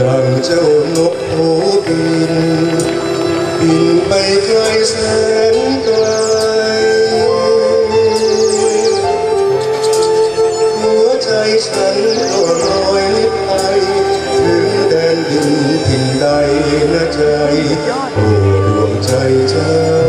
ดังเจ้านกโหบินบินไปไกลแสนไกหัวใจฉันก็ลอยไปถึงแดนดินถิ่นใดนะใจโอ้ดวงใจเธอ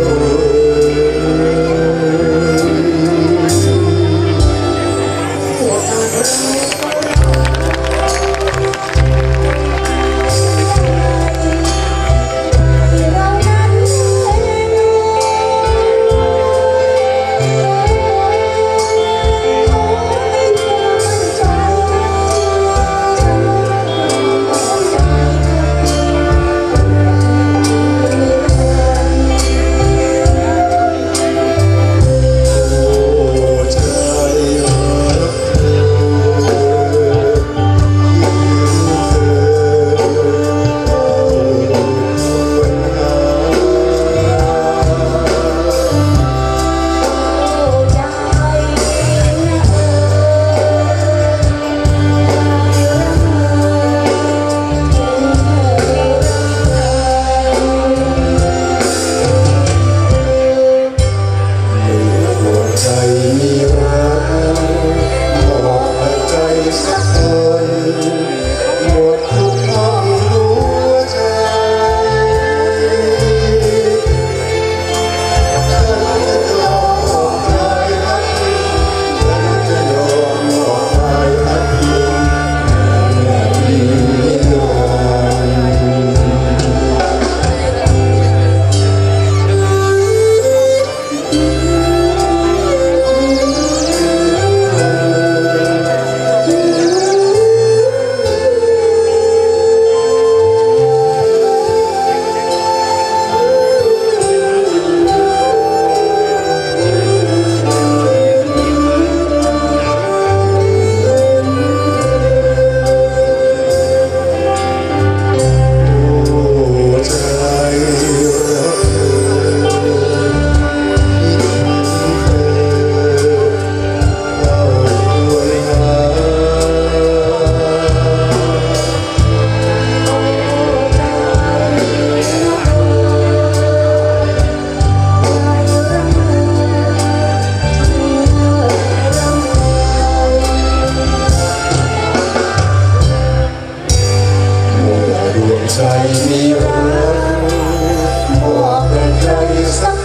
ใ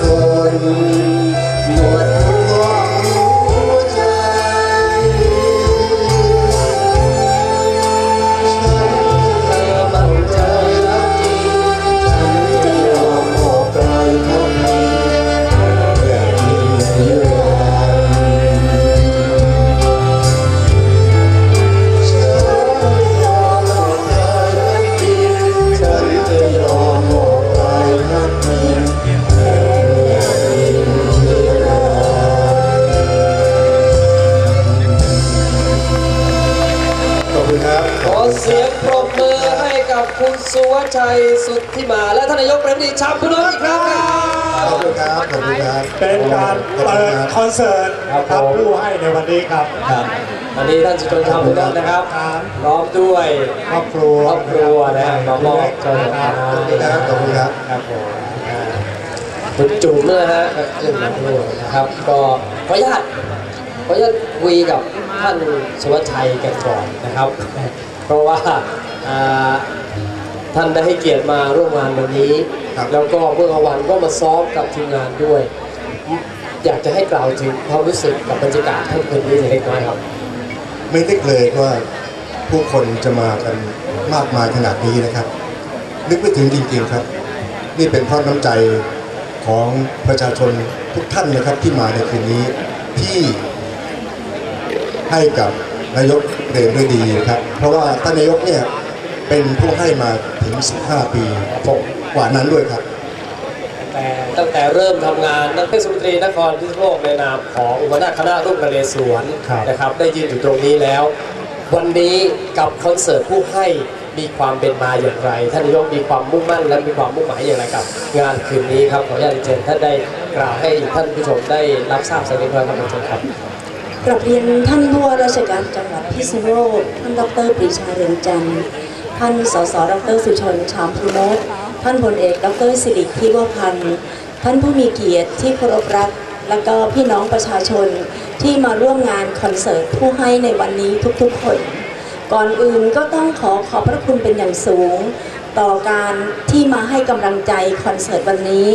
สียงปรบมือให้กับคุณสุวัชชัยสุทธิมา และท่านนายกประธานชามพุนอีกครั้งครับ ขอบคุณครับ ขอบคุณครับเป็นการเปิดคอนเสิร์ตครับครับผมผู้ให้ในวันนี้ครับ ครับวันนี้ท่านสุชนชามพุนนะครับครับพร้อมด้วยครอบครัวครอบครัวนะฮะน้องมอบเจ้าหน้าขอบคุณครับขอบคุณครับครับผมอ่าคุณจุ๋มนะฮะก็ขึ้นมาด้วยนะครับ ก็ขออนุญาตขออนุญาตคุยกับท่านสุวัชชัยกันก่อนนะครับ เพราะว่าอ่าท่านได้ให้เกียรติมาร่วมงานวันนี้ครับแล้วก็เมื่อกลางวันก็มาซ้อมกับทีมงานด้วย อยากจะให้กล่าวถึงความรู้สึกกับบรรยากาศท่านคืนนี้เล็กน้อยครับ ไม่นึกเลยว่าผู้คนจะมากันมากมายขนาดนี้นะครับ นึกไม่ถึงจริงๆครับ นี่เป็นเพราะน้ำใจของประชาชนทุกท่านนะครับที่มาในคืนนี้ที่ให้กับ นายกเดมด้วยดีนะครับ เพราะว่าท่านนายกเนี่ยเป็นผู้ให้มาถึง 15 ปีผมกว่านั้นด้วยครับ แต่ตั้งแต่เริ่มทำงานนักเทศมนตรีนครพิษณุโลกในนามของหัวหน้าคณะรุ่งนเรศวรครับนะครับได้ยืนอยู่ตรงนี้แล้ว วันนี้กับคอนเสิร์ตผู้ให้มีความเป็นมาอย่างไร ท่านนายกมีความมุ่งมั่นและมีความมุ่งหมายอย่างไรกับ งานคืนนี้ครับขออนุญาตเชิญท่านได้กล่าวให้ท่านผู้ชมได้รับทราบสักนิดหน่อยครับเชิญครับ กลับเรียนท่านผู้ว่าราชการจังหวัดพิษณุโลกท่านดรปรีชาเรืองจันทร์ท่านสสดรสุชนชามพูนกท่านพลเอกดรสิริทิวพันธ์ท่านผู้มีเกียรติที่เคารพรัก และก็พี่น้องประชาชนที่มาร่วมงานคอนเสิร์ตผู้ให้ในวันนี้ทุกๆคน ก่อนอื่นก็ต้องขอขอบพระคุณเป็นอย่างสูง ต่อการที่มาให้กำลังใจคอนเสิร์ตวันนี้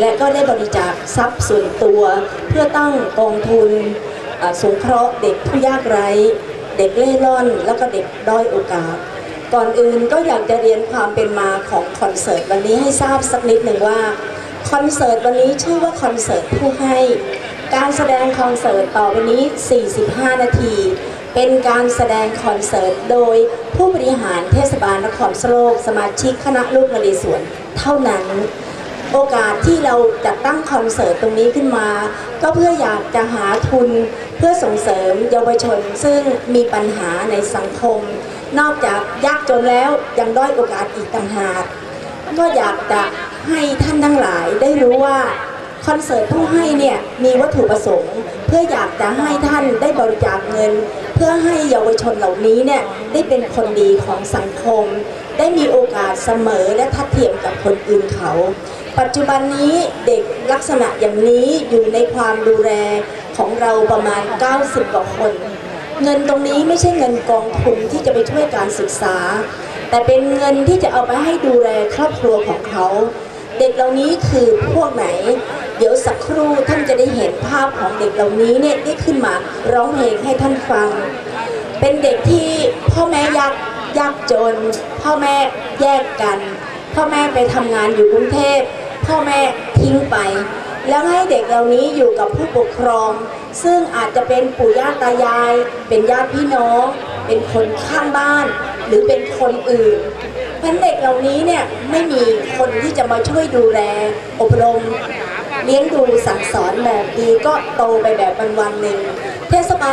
และก็ได้บริจาคทรัพย์ส่วนตัว เพื่อตั้งกองทุน สงเคราะห์เด็กผู้ยากไร้ เด็กเล่ร่อน แล้วก็เด็กด้อยโอกาส ก่อนอื่นก็อยากจะเรียนความเป็นมาของคอนเสิร์ตวันนี้ให้ทราบสักนิดหนึ่งว่าคอนเสิร์ตวันนี้ชื่อว่าคอนเสิร์ตผู้ให้ การแสดงคอนเสิร์ตต่อไปนี้ 45 นาที เป็นการแสดงคอนเสิร์ตโดยผู้บริหารเทศบาลนครสโลก สมาชิกคณะลูกนเรศวรเท่านั้น โอกาสที่เราจัดตั้งคอนเสิร์ตตรงนี้ขึ้นมา ก็เพื่ออยากจะหาทุน เพื่อส่งเสริมเยาวชนซึ่งมีปัญหาในสังคม นอกจากยากจนแล้วยังด้อยโอกาสอีกต่างหากก็อยากจะให้ท่านทั้งหลายได้รู้ว่าคอนเสิร์ตผู้ให้เนี่ยมีวัตถุประสงค์ เพื่ออยากจะให้ท่านได้บริจาคเงิน เพื่อให้เยาวชนเหล่านี้เนี่ยได้เป็นคนดีของสังคม ได้มีโอกาสเสมอและทัดเทียมกับคนอื่นเขา ปัจจุบันนี้เด็กลักษณะอย่างนี้อยู่ในความดูแลของเราประมาณ 90 กว่าคน เงินตรงนี้ไม่ใช่เงินกองทุนที่จะไปช่วยการศึกษา แต่เป็นเงินที่จะเอาไปให้ดูแลครอบครัวของเขา เด็กเหล่านี้คือพวกไหน เดี๋ยวสักครู่ท่านจะได้เห็นภาพของเด็กเหล่านี้เนี่ยได้ขึ้นมาร้องเพลงให้ท่านฟัง เป็นเด็กที่พ่อแม่ยากยากจน พ่อแม่แยกกัน พ่อแม่ไปทำงานอยู่กรุงเทพ พ่อแม่ทิ้งไป แล้วให้เด็กเหล่านี้อยู่กับผู้ปกครอง ซึ่งอาจจะเป็นปู่ย่าตายาย เป็นญาติพี่น้อง เป็นคนข้างบ้าน หรือเป็นคนอื่นเพราะเด็กเหล่านี้เนี่ยไม่มีคนที่จะมาช่วยดูแลอบรมเลี้ยงดูสั่งสอนแบบดีก็โตไปแบบวันวันๆหนึ่งเทศบาล